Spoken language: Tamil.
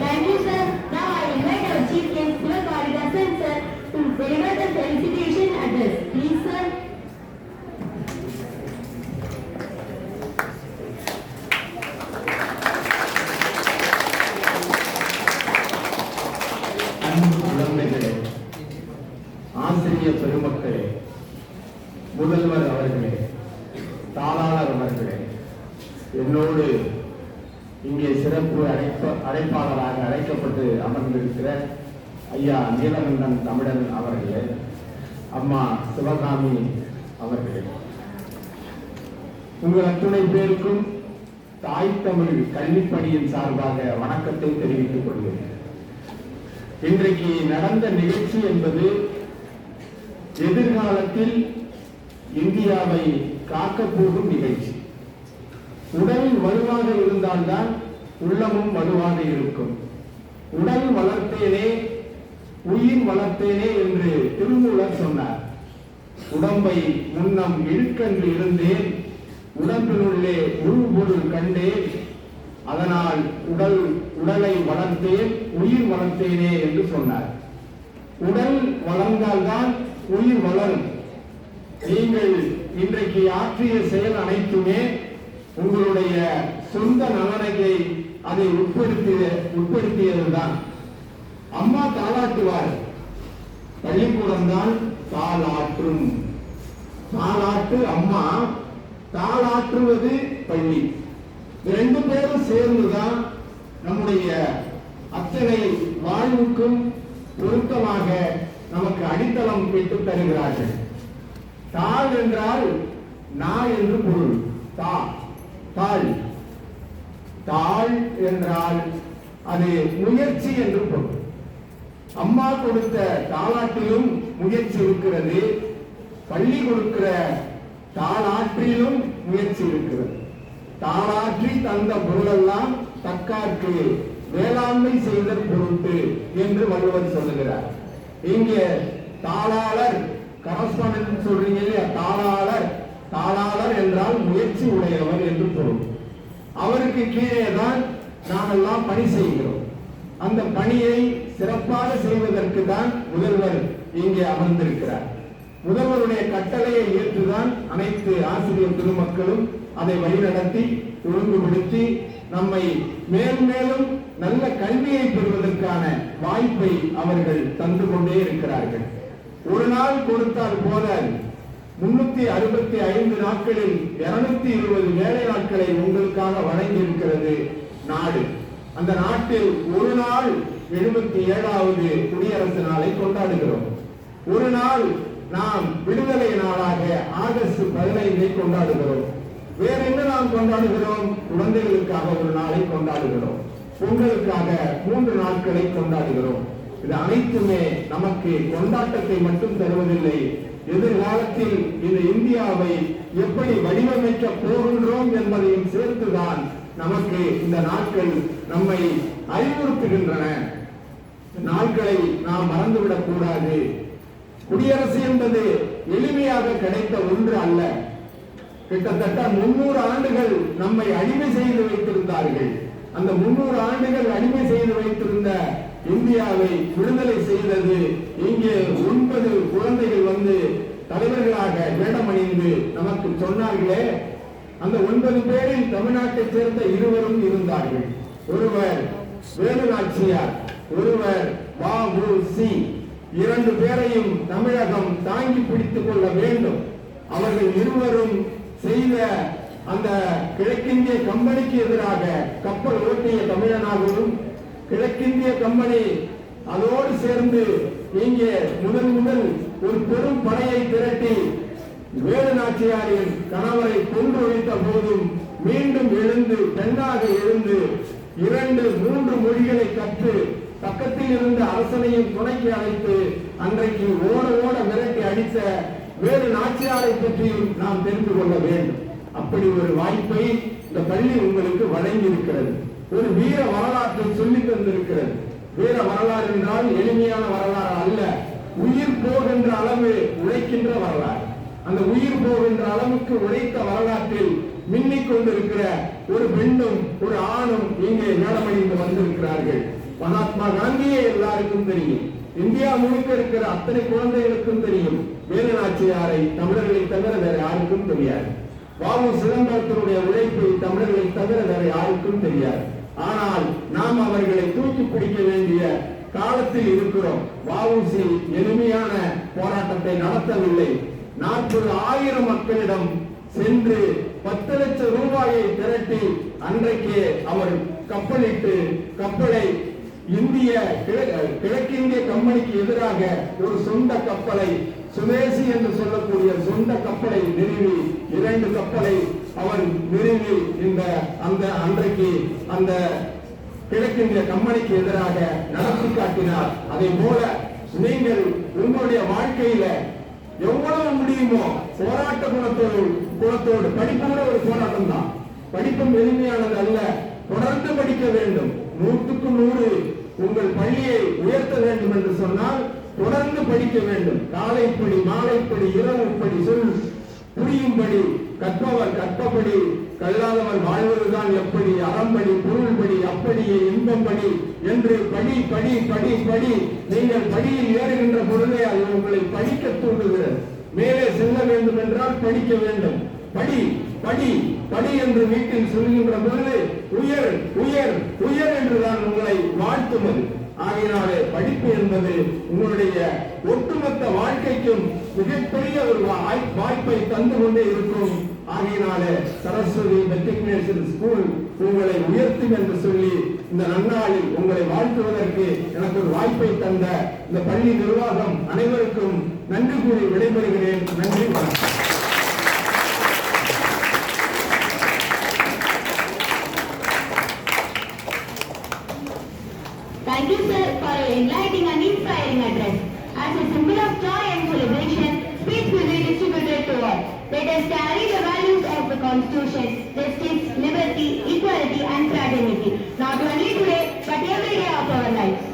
Thank you, sir. Now I invite our chief guest, Sivakaridasan, sir, to deliver the felicitation address. Please, sir. அன்பு குழந்தைகளே ஆசிரிய பெருமக்களே முதல்வர் அவர்களே தாளாளர் அவர்களே என்னோடு இங்கே சிறப்பு அழைப்ப அழைப்பாளராக அழைக்கப்பட்டு அமர்ந்திருக்கிற ஐயா நீலகண்டன் தமிழன் அவர்களே அம்மா சிவகாமி அவர்களே. உங்கள் அத்துணை பேருக்கும் தாய் தமிழ் கல்விப்பணியின் சார்பாக வணக்கத்தை தெரிவித்துக் கொள்கிறேன். இன்றைக்கு நடந்த நிகழ்ச்சி என்பது எதிர்காலத்தில் இந்தியாவை காக்கப் போகும் நிகழ்ச்சி. உடல் வலுவாக இருந்தால்தான் உள்ளமும் வலுவாக இருக்கும். உடல் வளர்த்தேனே உயிர் வளர்த்தேனே என்று திருமூலர் சொன்னார். உடம்பை முன்னம் இழுக்கன்று இருந்தேன் உடம்பினுள்ளே உள்பொருள் கண்டேன். அதனால் உடல் உடலை வளர்த்தேன் உயிர் வளர்த்தேனே என்று சொன்னார். உடல் வளர்ந்தால்தான் உயிர் வளரும். நீங்கள் இன்றைக்கு ஆற்றிய செயல் அனைத்துமே உங்களுடைய சொந்த நலனையை அதை உட்படுத்திய உட்படுத்தியதுதான். அம்மா தாளாட்டுவார். பள்ளிக்கூடம் தான் தாளாற்றும். தாளாட்டு அம்மா தாளாற்றுவது பள்ளி. ரெண்டு பேரும் சேர்ந்துதான் நம்முடைய அத்தனை வாழ்வுக்கும் பொருத்தமாக நமக்கு அடித்தளம் விட்டு தருகிறார்கள். தாள் என்றால் நா என்று பொருள். தா. தாழ் தாழ் என்றால் அது முயற்சி என்று பொருள். அம்மா கொடுத்த தாளாட்டிலும் முயற்சி இருக்கிறது. பள்ளி கொடுக்கிற தாளாற்றிலும் முயற்சி இருக்கிறது. தாளாற்றி தந்த பொருளெல்லாம் தக்காற்று வேளாண்மை செய்த பொருட்டு என்று வள்ளுவர் சொல்லுகிறார். இங்கே தாளாளர் கரஸ்பாண்டன்ட் சொல்றீங்க இல்லையா? தாளாளர் என்றால் முயற்சி உடையவர் என்று பொருள். அவருக்கு கீழே தான் நாமெல்லாம் பணி செய்கிறோம். அந்த பணியை சிறப்பாக செய்வதற்கு தான் முதல்வர் இங்கே அமர்ந்திருக்கிறார். முதல்வருடைய கட்டளையை ஏற்றுதான் அனைத்து ஆசிரியர் பெருமக்களும் அதை வழிநடத்தி ஒழுங்குபடுத்தி நம்மை மேலும் மேலும் நல்ல கல்வியை பெறுவதற்கான வாய்ப்பை அவர்கள் தந்து கொண்டே இருக்கிறார்கள். ஒரு நாள் கொடுத்தால் போல முன்னூத்தி அறுபத்தி ஐந்து நாட்களில் இருநூத்தி இருபது வேலை நாட்களை உங்களுக்காக வழங்கியிருக்கிறது நாடு. அந்த நாட்டில் ஒரு நாள் எழுபத்தி ஏழாவது குடியரசு நாளை கொண்டாடுகிறோம். ஒரு நாள் நாம் விடுதலை நாளாக ஆகஸ்ட் பதினைந்தை கொண்டாடுகிறோம். வேற என்ன நாம் கொண்டாடுகிறோம்? குழந்தைகளுக்காக ஒரு நாளை கொண்டாடுகிறோம். பொங்கலுக்காக மூன்று நாட்களை கொண்டாடுகிறோம். இது அனைத்துமே நமக்கு கொண்டாட்டத்தை மட்டும் தருவதில்லை எதிர்காலத்தில் இந்த இந்தியாவை எப்படி வடிவமைக்க போகின்றோம் என்பதையும் சேர்த்துதான் நமக்கு இந்த நாட்கள் நம்மை அறிவுறுத்துகின்றன. நாட்களை நாம் மறந்துவிடக் கூடாது. குடியரசு என்பது எளிமையாக கிடைத்த ஒன்று அல்ல. கிட்டத்தட்ட முன்னூறு ஆண்டுகள் நம்மை அடிமை செய்து வைத்திருந்தார்கள். அந்த முன்னூறு ஆண்டுகள் அடிமை செய்து வைத்திருந்த இந்தியாவை விடுதலை செய்தது இங்கே ஒன்பது குழந்தைகள் வந்து தலைவர்களாக வேடமணிந்து நமக்கு சொன்னார்களே அந்த ஒன்பது பேரில் தமிழ்நாட்டைச் சேர்ந்த இருவரும் இருந்தார்கள். ஒருவர் வேலு நாச்சியார் ஒருவர் பாபு சி இரண்டு பேரையும் தமிழகம் தாங்கி பிடித்துக் கொள்ள வேண்டும். அவர்கள் இருவரும் செய்த அந்த கிழக்கிந்திய கம்பெனிக்கு எதிராக கப்பல் ஓட்டிய தமிழனாகவும் கிழக்கிந்திய கம்பெனி அதோடு சேர்ந்து இங்கே முதல் முதல் ஒரு பெரும் படையை திரட்டி வேலு நாச்சியாரின் கணவரை கொன்று ஒழித்த போதும் மீண்டும் எழுந்து பெண்ணாக எழுந்து இரண்டு மூன்று மொழிகளை கற்று பக்கத்தில் இருந்த அரசனையும் துணைக்கு அழைத்து அன்றைக்கு ஓட ஓட விரட்டி அடித்த வேறு நாச்சியாரை பற்றியும் நாம் தெரிந்து கொள்ள வேண்டும். அப்படி ஒரு வாய்ப்பை இந்த பள்ளி உங்களுக்கு வழங்கியிருக்கிறது. ஒரு வீர வரலாற்றை சொல்லி தந்திருக்கிறது. வீர வரலாறு என்றால் எளிமையான வரலாறு அல்ல. உயிர் போகின்ற அளவு உழைக்கின்ற வரலாறு. அந்த உயிர் போகின்ற அளவுக்கு உழைத்த வரலாற்றில் மின்னிக் கொண்டிருக்கிற ஒரு பெண்ணும் ஒரு ஆணும் இங்கே மேலமணிந்து வந்திருக்கிறார்கள். மகாத்மா காந்தியே எல்லாருக்கும் தெரியும். இந்தியா முழுக்க இருக்கிற அத்தனை குழந்தைகளுக்கும் தெரியும். வேலுநாச்சியாரை தமிழர்களை தவிர வேற யாருக்கும் தெரியாது. வாமு சிதம்பரத்தினுடைய உழைப்பை தமிழர்களை தவிர வேற யாருக்கும் தெரியாது. ஆனால் நாம் அவர்களை தூக்கி பிடிக்க வேண்டிய காலத்தில் இருக்கிறோம். வாவுசி எளிமையான போராட்டத்தை நடத்தவில்லை. நாற்பது ஆயிரம் மக்களிடம் சென்று பத்து லட்சம் ரூபாயை திரட்டி அன்றைக்கே அவர் கப்பலிட்டு கப்பலை இந்திய கிழ- கிழக்கிந்திய கம்பெனிக்கு எதிராக ஒரு சொந்த கப்பலை சுதேசி என்று சொல்லக்கூடிய சொந்த கப்பலை நிறுவி இரண்டு கப்பலை அவன் நிறுவி இந்த அந்த அன்றைக்கு அந்த கிழக்கிந்திய கம்பெனிக்கு எதிராக நடத்தி காட்டினார். அதை போல நீங்கள் உங்களுடைய வாழ்க்கையில எவ்வளவு முடியுமோ போராட்ட குணத்தோடு குணத்தோடு படிப்பு கூட ஒரு போராட்டம் தான். படிப்பும் எளிமையானது அல்ல. தொடர்ந்து படிக்க வேண்டும். நூற்றுக்கு நூறு உங்கள் பள்ளியை உயர்த்த வேண்டும் என்று சொன்னால் தொடர்ந்து படிக்க வேண்டும். காலைப்படி மாலைப்படி இரவுப்படி சொல் புரியும்படி கற்பவர் கற்பபடி கல்லாதவர் வாழ்வதுதான் எப்படி அறம்படி பொருள்படி அப்படியே இன்பம்படி என்று படி படி படி படி நீங்கள் படியில் ஏறுகின்ற பொழுதே அது உங்களை படிக்க தூண்டுகிறது. மேலே செல்ல வேண்டும் என்றால் படிக்க வேண்டும். படி படி படி என்று வீட்டில் சொல்கின்ற பொழுது உயர் உயர் உயர் என்றுதான் உங்களை வாழ்த்துவது. ஆகையினாலே படிப்பு என்பது உங்களுடைய ஒட்டுமொத்த வாழ்க்கைக்கும் மிகப்பெரிய ஒரு வாய்- வாய்ப்பை தந்து கொண்டே இருக்கும். ஆகையினாலே சரஸ்வதி மெட்ரிகுலேஷன் ஸ்கூல் உங்களை உயர்த்தும் என்று சொல்லி இந்த நன்னாளில் உங்களை வாழ்த்துவதற்கு எனக்கு ஒரு வாய்ப்பை தந்த இந்த பள்ளி நிர்வாகம் அனைவருக்கும் நன்றி கூறி விடைபெறுகிறேன். நன்றி வணக்கம். Us carry the values of the Constitution, justice, liberty, equality, and fraternity, not only today, but every day of our lives.